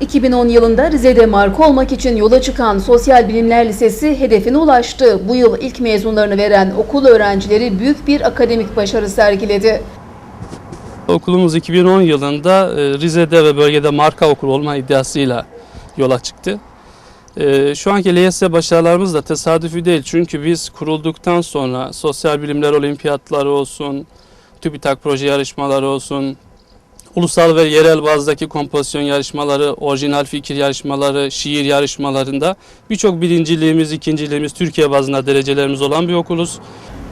2010 yılında Rize'de marka olmak için yola çıkan Sosyal Bilimler Lisesi hedefine ulaştı. Bu yıl ilk mezunlarını veren okul öğrencileri büyük bir akademik başarı sergiledi. Okulumuz 2010 yılında e, Rize'de ve bölgede marka okul olma iddiasıyla yola çıktı. E, Şu anki LYS başarılarımız da tesadüfi değil. Çünkü biz kurulduktan sonra sosyal bilimler olimpiyatları olsun, TÜBİTAK proje yarışmaları olsun, ulusal ve yerel bazdaki kompozisyon yarışmaları, orijinal fikir yarışmaları, şiir yarışmalarında birçok birinciliğimiz, ikinciliğimiz, Türkiye bazında derecelerimiz olan bir okuluz.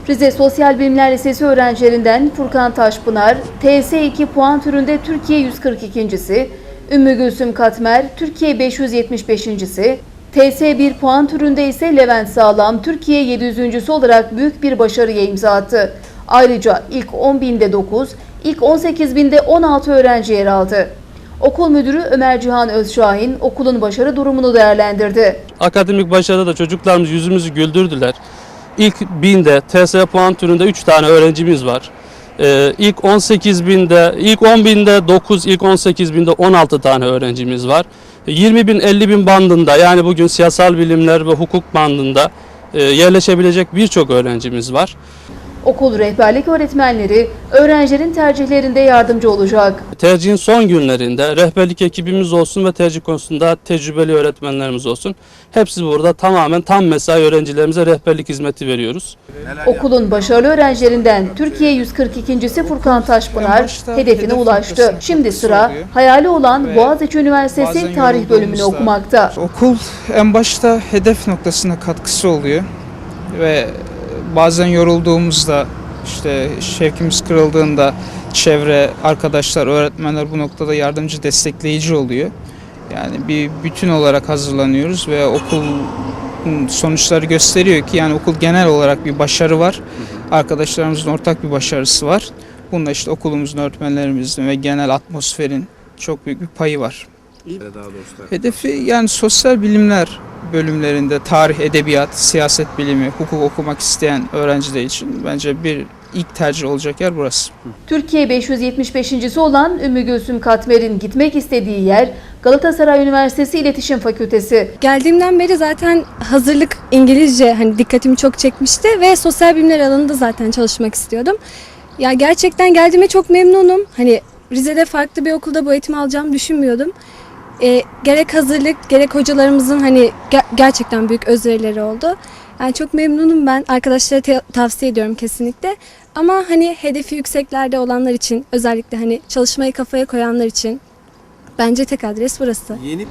Rize Sosyal Bilimler Lisesi öğrencilerinden Furkan Taşpınar, TS2 puan türünde Türkiye 142.si, Ümmü Gülsüm Katmer, Türkiye 575.si, TS1 puan türünde ise Levent Sağlam, Türkiye 700.sü olarak büyük bir başarıya imza attı. Ayrıca ilk 10.000'de 9, ilk 18.000'de 16 öğrenci yer aldı. Okul müdürü Ömer Cihan Özşahin okulun başarı durumunu değerlendirdi. Akademik başarıda da çocuklarımız yüzümüzü güldürdüler. İlk binde TS puan türünde 3 tane öğrencimiz var. Ee, ilk 18 binde, ilk 10 binde 9, ilk 18 binde 16 tane öğrencimiz var. 20 bin, 50 bin bandında yani bugün siyasal bilimler ve hukuk bandında e, yerleşebilecek birçok öğrencimiz var. Okul rehberlik öğretmenleri öğrencilerin tercihlerinde yardımcı olacak. Tercihin son günlerinde rehberlik ekibimiz olsun ve tercih konusunda tecrübeli öğretmenlerimiz olsun. Hepsi burada tamamen tam mesai öğrencilerimize rehberlik hizmeti veriyoruz. Okulun başarılı öğrencilerinden Türkiye 142.si Furkan Taşpınar hedefine hedef ulaştı. Şimdi sıra hayali olan Boğaziçi Üniversitesi tarih bölümünü okumakta. Okul en başta hedef noktasına katkısı oluyor ve bazen yorulduğumuzda işte şevkimiz kırıldığında çevre, arkadaşlar, öğretmenler bu noktada yardımcı, destekleyici oluyor. Yani bir bütün olarak hazırlanıyoruz ve okul sonuçları gösteriyor ki yani okul genel olarak bir başarı var. Arkadaşlarımızın ortak bir başarısı var. Bunda işte okulumuzun, öğretmenlerimizin ve genel atmosferin çok büyük bir payı var. Hedefi yani sosyal bilimler bölümlerinde tarih, edebiyat, siyaset bilimi, hukuk okumak isteyen öğrenciler için bence bir ilk tercih olacak yer burası. Türkiye 575.si olan Ümmü Gülsüm Katmer'in gitmek istediği yer Galatasaray Üniversitesi İletişim Fakültesi. Geldiğimden beri zaten hazırlık İngilizce hani dikkatimi çok çekmişti ve sosyal bilimler alanında zaten çalışmak istiyordum. Ya gerçekten geldiğime çok memnunum. Hani Rize'de farklı bir okulda bu eğitimi alacağımı düşünmüyordum. E, gerek hazırlık gerek hocalarımızın hani ge- gerçekten büyük özverileri oldu. Yani çok memnunum ben. Arkadaşlara tavsiye ediyorum kesinlikle. Ama hani hedefi yükseklerde olanlar için özellikle hani çalışmayı kafaya koyanlar için bence tek adres burası. Yeni